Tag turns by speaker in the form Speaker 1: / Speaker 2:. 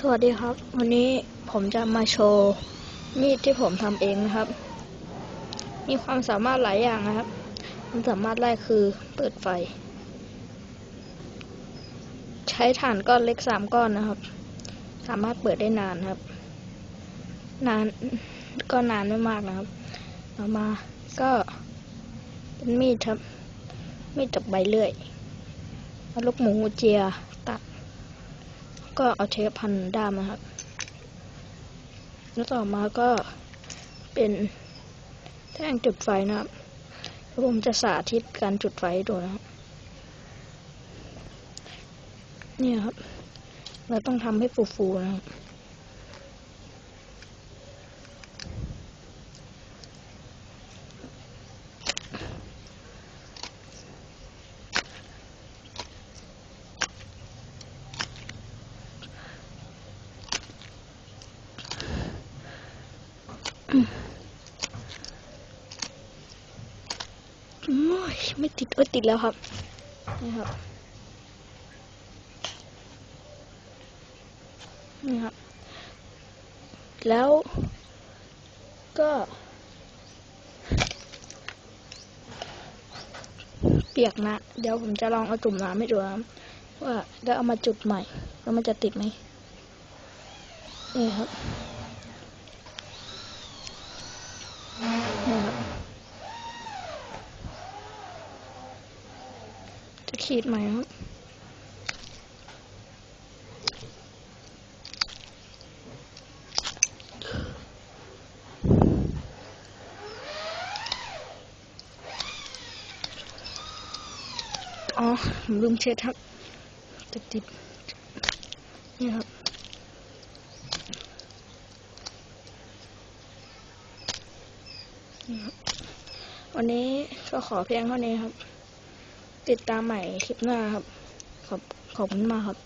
Speaker 1: สวัสดีครับ วันนี้ผมจะมาโชว์มีดที่ผมทำเองนะครับ มีความสามารถหลายอย่างนะครับความสามารถแรกคือเปิดไฟ ใช้ถ่านก้อนเล็กสามก้อนนะครับ สามารถเปิดได้นานครับ นานก็นานไม่มากนะครับต่อมาก็เป็นมีดครับ มีดจับใบเลื่อยลูกหมูเจีย ก็เอาเทปพันด้ามนะครับ แล้วต่อมาก็เป็นแท่งจุดไฟนะครับแล้วผมจะสาธิตการจุดไฟให้ดูนะครับ เนี่ยครับ เราต้องทำให้ฟูๆนะครับ ไม่ติดเอ้ติดแล้วครับ นี่ครับ นี่ครับ แล้วก็ เปียกนะ เดี๋ยวผมจะลองเอาจุ่มน้ำให้ดูนะครับว่าแล้วเอามาจุดใหม่แล้วมันจะติดไหมนี่ครับนี่ครับ ขีดใหม่ครับอ๋อผมลืมเช็ดครับติดติดนี่ครับนี่ครับวันนี้ก็ขอเพียงเท่านี้ครับ ติดตามใหม่คลิปหน้าครับ ขอบขอบคุณมากครับ